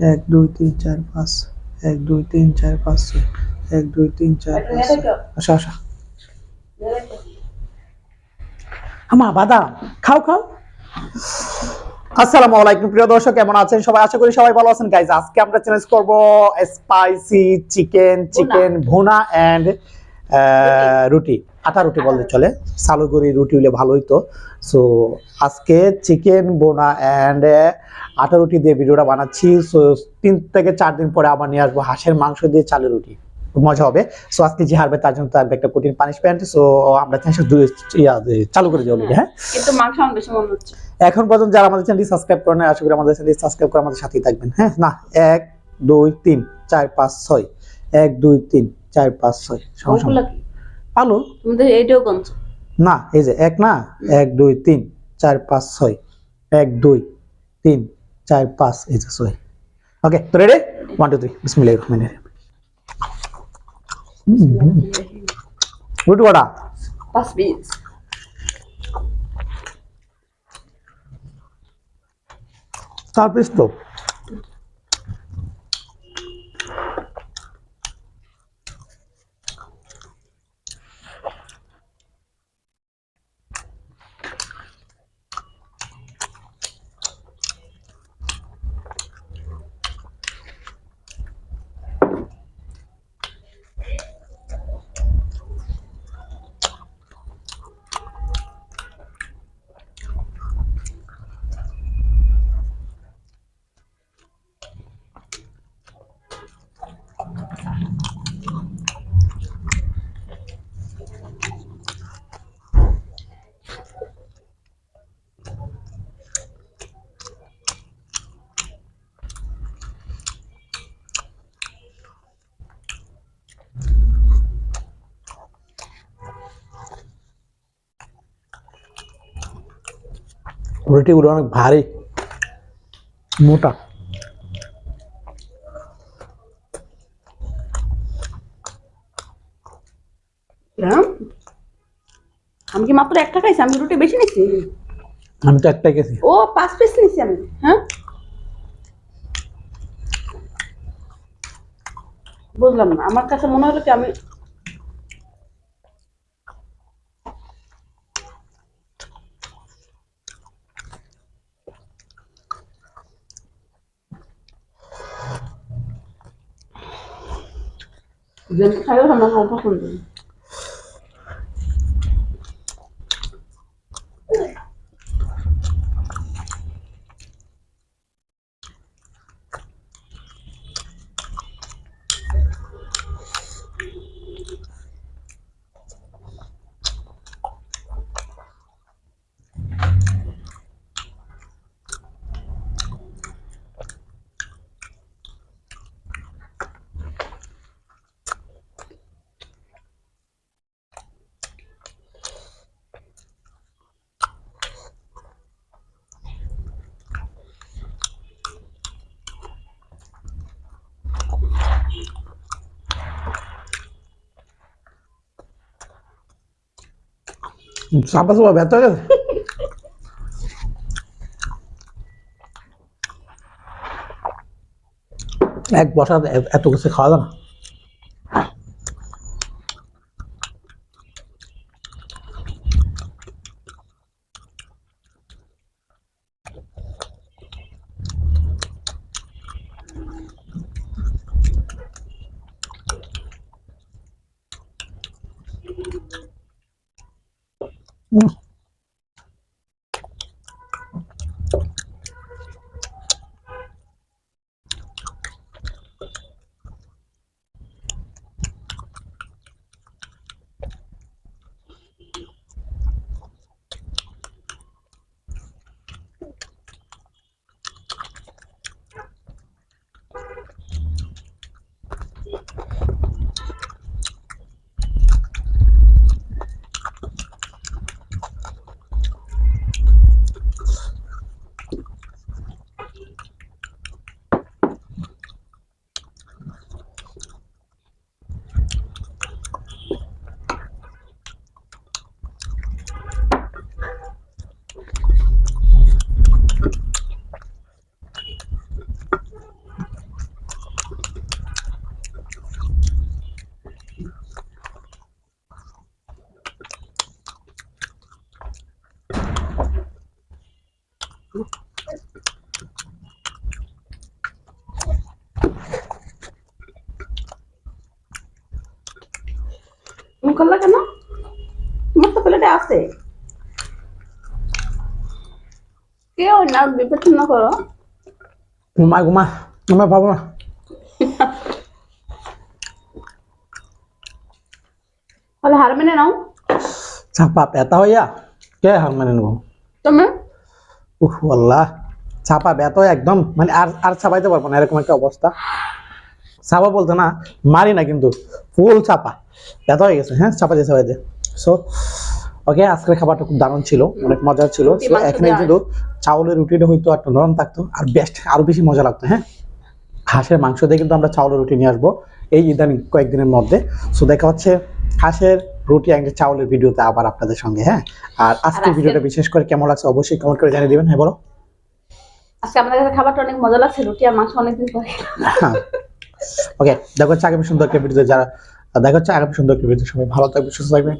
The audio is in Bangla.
এক দুই তিন চার পাঁচ। এক দুই তিন চার পাঁচ ছয়। এক দুই তিন চার পাঁচ আসা আসা। আমা বাদাম। খাও খাও। আসসালামু আলাইকুম প্রিয় দর্শক কেমন আছেন? সবাই আশা করি সবাই ভালো আছেন। গাইজ আজকে আমরা চ্যালেঞ্জ করব spicy chicken chicken bhuna. And রুটি আটা রুটি বলতে চলে। সালুগুড়ি রুটি হলে ভালো হইতো। সো আজকে চিকেন বোনা অ্যান্ড আটা রুটি দিয়ে ভিডিওটা বানাচ্ছি। সো তিন থেকে চার দিন পরে আবার নিয়ে আসব হাঁসের মাংস দিয়ে চালের রুটি। মজা হবে। সো আজকে যে হারবে তার জন্য থাকবে একটা কঠিন পানিশমেন্ট সো আমরা চালু করে দিই হ্যাঁ? কিন্তু মাংস আমার বেশি মনে হচ্ছে। এখন পর্যন্ত যারা আমাদের চ্যানেলটি সাবস্ক্রাইব করেন আশা করি আমাদের চ্যানেলটি সাবস্ক্রাইব করে আমাদের সাথেই থাকবেন হ্যাঁ? না এক দুই তিন চার পাঁচ ছয়। এক দুই তিন। চার পাঁচ ছয় আলু তোমাদের এইটাও কমছে না এই যে এক না এক দুই তিন চার পাঁচ ছয় এক দুই তিন চার পাঁচ এই যে ছয়। ওকে তো রেডি ওয়ান টু থ্রি বিসমিল্লাহ রহমান রুটি কটা পাঁচ পিস চার পিস তো। রুটিগুলো অনেক ভারী। মোটা। হ্যাঁ? আমি কি মাত্র একটা খাইছি? আমি রুটি বেশি নিচ্ছি আমি তো একটাই গেছি ও পাঁচ পিস নিচ্ছি আমি। হ্যাঁ? বুঝলাম না। আমার কাছে মনে হলো কি আমি যেন খাইও আমার খুব পছন্দ চাপা চাপা ব্যথা গেছে এক বসা এত কিছু খাওয়া যায় Mm-hmm. করলে কেন? আমার তো প্লেটে আছে। কেউ না বিবেচনা করো। ঘুমা ঘুমা ঘুমা পাবো না তাহলে হার মেনে নাও। চাপা ব্যথা হইয়া কে হার মানে নেব? তুমি? উহ আল্লাহ। চাপা ব্যথা একদম মানে আর আর চাপাইতে পারব না এরকম একটা অবস্থা। চাপা বলতে না মারি না কিন্তু ফুল চাপা। ব্যথা হয়ে গেছে হ্যাঁ চাপা দিয়ে চাপাইতে সো ওকে আজকের খাবারটা খুব দারুণ ছিল অনেক মজার ছিল। এখানে যদি চাউলের রুটিটা হয়তো একটু নরম থাকতো আর বেস্ট আরও বেশি মজা লাগতো হ্যাঁ। হাঁসের মাংস দিয়ে কিন্তু আমরা চাউলের রুটি নিয়ে আসব এই ইদানিং কয়েকদিনের মধ্যে। সো দেখা হচ্ছে হাঁসের রুটি একটা চাউলের ভিডিওতে আবার আপনাদের সঙ্গে হ্যাঁ। আর আজকের ভিডিওটা বিশেষ করে কেমন লাগছে অবশ্যই কমেন্ট করে জানিয়ে দিবেন হ্যাঁ বলো। আজকে আমাদের খাবারটা অনেক মজা লাগছে রুটি আর মাংস অনেকদিন পরে। ওকে দেখো হচ্ছে আগামী সুন্দর একটা যারা, দেখা হচ্ছে আগামী সুন্দর একটা সবাই ভালো থাকবে সুস্থ থাকবে